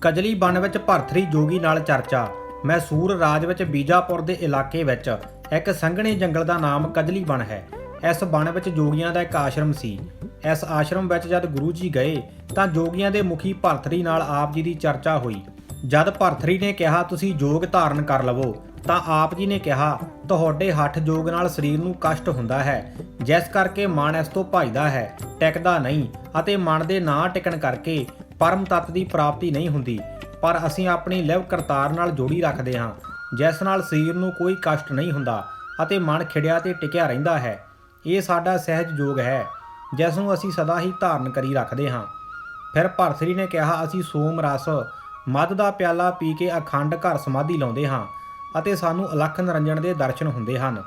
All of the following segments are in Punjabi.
ਕਜਲੀ ਬਨ ਵਿੱਚ ਭਰਥਰੀ ਜੋਗੀ ਨਾਲ ਚਰਚਾ। ਮੈਸੂਰ ਰਾਜ ਵਿੱਚ ਬੀਜਾਪੁਰ ਦੇ ਇਲਾਕੇ ਵਿੱਚ ਇੱਕ ਸੰਘਣੇ ਜੰਗਲ ਦਾ ਨਾਮ ਕਜਲੀ ਬਨ ਹੈ। ਇਸ ਬਨ ਵਿੱਚ ਜੋਗੀਆਂ ਦਾ ਇੱਕ ਆਸ਼ਰਮ ਸੀ। ਇਸ ਆਸ਼ਰਮ ਵਿੱਚ ਜਦ ਗੁਰੂ ਜੀ ਗਏ, ਤਾਂ ਜੋਗੀਆਂ ਦੇ ਮੁਖੀ ਭਰਥਰੀ ਨਾਲ ਆਪ ਜੀ ਦੀ ਚਰਚਾ ਹੋਈ। ਜਦ ਭਰਥਰੀ ਨੇ ਕਿਹਾ, ਤੁਸੀਂ ਯੋਗ ਧਾਰਨ ਕਰ ਲਵੋ, ਤਾਂ ਆਪ ਜੀ ਨੇ ਕਿਹਾ, ਤੁਹਾਡੇ ਹੱਠ ਯੋਗ ਨਾਲ ਸਰੀਰ ਨੂੰ ਕਸ਼ਟ ਹੁੰਦਾ ਹੈ। ਜਿਸ ਕਰਕੇ ਮਨ ਇਸ ਤੋਂ ਭਜਦਾ ਹੈ, ਟਿਕਦਾ ਨਹੀਂ ਅਤੇ ਮਨ ਦੇ ਨਾ ਟਿਕਣ ਕਰਕੇ ਪਰਮ ਤੱਤ ਦੀ ਪ੍ਰਾਪਤੀ ਨਹੀਂ ਹੁੰਦੀ, ਪਰ ਅਸੀਂ ਆਪਣੀ ਲਿਵ ਕਰਤਾਰ ਨਾਲ ਜੋੜੀ ਰੱਖਦੇ ਹਾਂ, ਜਿਸ ਨਾਲ ਸਰੀਰ ਨੂੰ ਕੋਈ ਕਸ਼ਟ ਨਹੀਂ ਹੁੰਦਾ ਅਤੇ ਮਨ ਖਿੜਿਆ ਤੇ ਟਿਕਿਆ ਰਹਿੰਦਾ ਹੈ। ਇਹ ਸਾਡਾ ਸਹਿਜ ਯੋਗ ਹੈ, ਜਿਸ ਨੂੰ ਅਸੀਂ ਸਦਾ ਹੀ ਧਾਰਨ ਕਰੀ ਰੱਖਦੇ ਹਾਂ। ਫਿਰ ਭਰਥਰੀ ਨੇ ਕਿਹਾ, ਅਸੀਂ ਸੋਮ ਰਸ ਮਦ ਦਾ ਪਿਆਲਾ ਪੀ ਕੇ ਅਖੰਡ ਘਰ ਸਮਾਧੀ ਲਾਉਂਦੇ ਹਾਂ ਅਤੇ ਸਾਨੂੰ ਅਲੱਖ ਨਿਰੰਜਨ ਦੇ ਦਰਸ਼ਨ ਹੁੰਦੇ ਹਨ।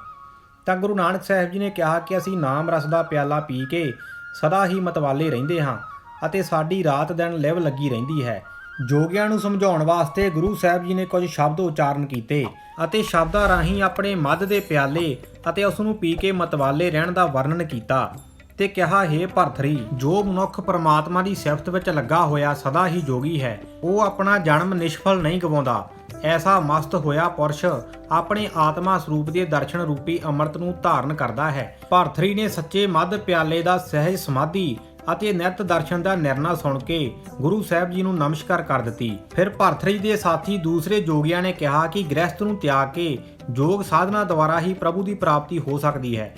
ਤਾਂ ਗੁਰੂ ਨਾਨਕ ਸਾਹਿਬ ਜੀ ਨੇ ਕਿਹਾ ਕਿ ਅਸੀਂ ਨਾਮ ਰਸ ਦਾ ਪਿਆਲਾ ਪੀ ਕੇ ਸਦਾ ਹੀ ਮਤਵਾਲੇ ਰਹਿੰਦੇ ਹਾਂ ਅਤੇ ਸਾਡੀ ਰਾਤ ਦਿਨ ਲਿਵ ਲੱਗੀ ਰਹਿੰਦੀ ਹੈ। ਜੋਗਿਆਂ ਨੂੰ ਸਮਝਾਉਣ ਵਾਸਤੇ ਗੁਰੂ ਸਾਹਿਬ ਜੀ ਨੇ ਕੁਝ ਸ਼ਬਦ ਉਚਾਰਨ ਕੀਤੇ ਅਤੇ ਸ਼ਬਦਾਂ ਰਾਹੀਂ ਆਪਣੇ ਮੱਧ ਦੇ ਪਿਆਲੇ ਅਤੇ ਉਸ ਨੂੰ ਪੀ ਕੇ ਮਤਵਾਲੇ ਰਹਿਣ ਦਾ ਵਰਣਨ ਕੀਤਾ ਤੇ ਕਿਹਾ, ਹੈ ਭਰਥਰੀ, ਜੋ ਮਨੁੱਖ ਪ੍ਰਮਾਤਮਾ ਦੀ ਸਿਫਤ ਵਿੱਚ ਲੱਗਾ ਹੋਇਆ ਸਦਾ ਹੀ ਜੋਗੀ ਹੈ, ਉਹ ਆਪਣਾ ਜਨਮ ਨਿਸ਼ਫਲ ਨਹੀਂ ਗਵਾਉਂਦਾ। ਐਸਾ ਮਸਤ ਹੋਇਆ ਪੁਰਸ਼ ਆਪਣੇ ਆਤਮਾ ਸਰੂਪ ਦੇ ਦਰਸ਼ਨ ਰੂਪੀ ਅੰਮ੍ਰਿਤ ਨੂੰ ਧਾਰਨ ਕਰਦਾ ਹੈ। ਭਰਥਰੀ ਨੇ ਸੱਚੇ ਮੱਧ ਪਿਆਲੇ ਦਾ ਸਹਿਜ ਸਮਾਧੀ ਅਤੇ ਨਿਤ ਦਰਸ਼ਨ ਦਾ ਨਿਰਣਾ ਸੁਣ ਕੇ ਗੁਰੂ ਸਾਹਿਬ ਜੀ ਨੂੰ ਨਮਸਕਾਰ ਕਰ ਦਿੱਤੀ। ਫਿਰ ਭਰਥਰੀ ਦੇ ਸਾਥੀ ਦੂਸਰੇ ਜੋਗੀਆਂ ਨੇ ਕਿਹਾ ਕਿ ਗ੍ਰਸਥ ਨੂੰ ਤਿਆਗ ਕੇ ਯੋਗ ਸਾਧਨਾ ਦੁਆਰਾ ਹੀ ਪ੍ਰਭੂ ਦੀ ਪ੍ਰਾਪਤੀ ਹੋ ਸਕਦੀ ਹੈ।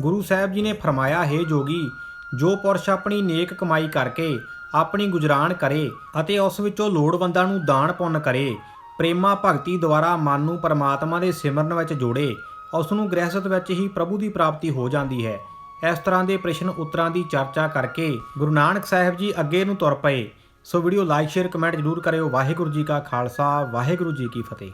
ਗੁਰੂ ਸਾਹਿਬ ਜੀ ਨੇ ਫਰਮਾਇਆ, ਹੈ ਜੋਗੀ, ਜੋ ਪੁਰਸ਼ ਆਪਣੀ ਨੇਕ ਕਮਾਈ ਕਰਕੇ ਆਪਣੀ ਗੁਜਰਾਨ ਕਰੇ ਅਤੇ ਉਸ ਵਿੱਚੋਂ ਲੋੜਵੰਦਾਂ ਨੂੰ ਦਾਨ ਪੁੰਨ ਕਰੇ, ਪ੍ਰੇਮਾ ਭਗਤੀ ਦੁਆਰਾ ਮਨ ਨੂੰ ਪਰਮਾਤਮਾ ਦੇ ਸਿਮਰਨ ਵਿੱਚ ਜੋੜੇ, ਉਸ ਨੂੰ ਗ੍ਰਹਿਸਤ ਵਿੱਚ ਹੀ ਪ੍ਰਭੂ ਦੀ ਪ੍ਰਾਪਤੀ ਹੋ ਜਾਂਦੀ ਹੈ। ਇਸ ਤਰ੍ਹਾਂ ਦੇ ਪ੍ਰਸ਼ਨ ਉੱਤਰਾਂ ਦੀ ਚਰਚਾ ਕਰਕੇ ਗੁਰੂ ਨਾਨਕ ਸਾਹਿਬ ਜੀ ਅੱਗੇ ਨੂੰ ਤੁਰ ਪਏ। So video like, share, comment ਜ਼ਰੂਰ ਕਰਿਓ। ਵਾਹਿਗੁਰੂ ਜੀ ਕਾ ਖਾਲਸਾ, ਵਾਹਿਗੁਰੂ ਜੀ ਕੀ ਫਤਿਹ।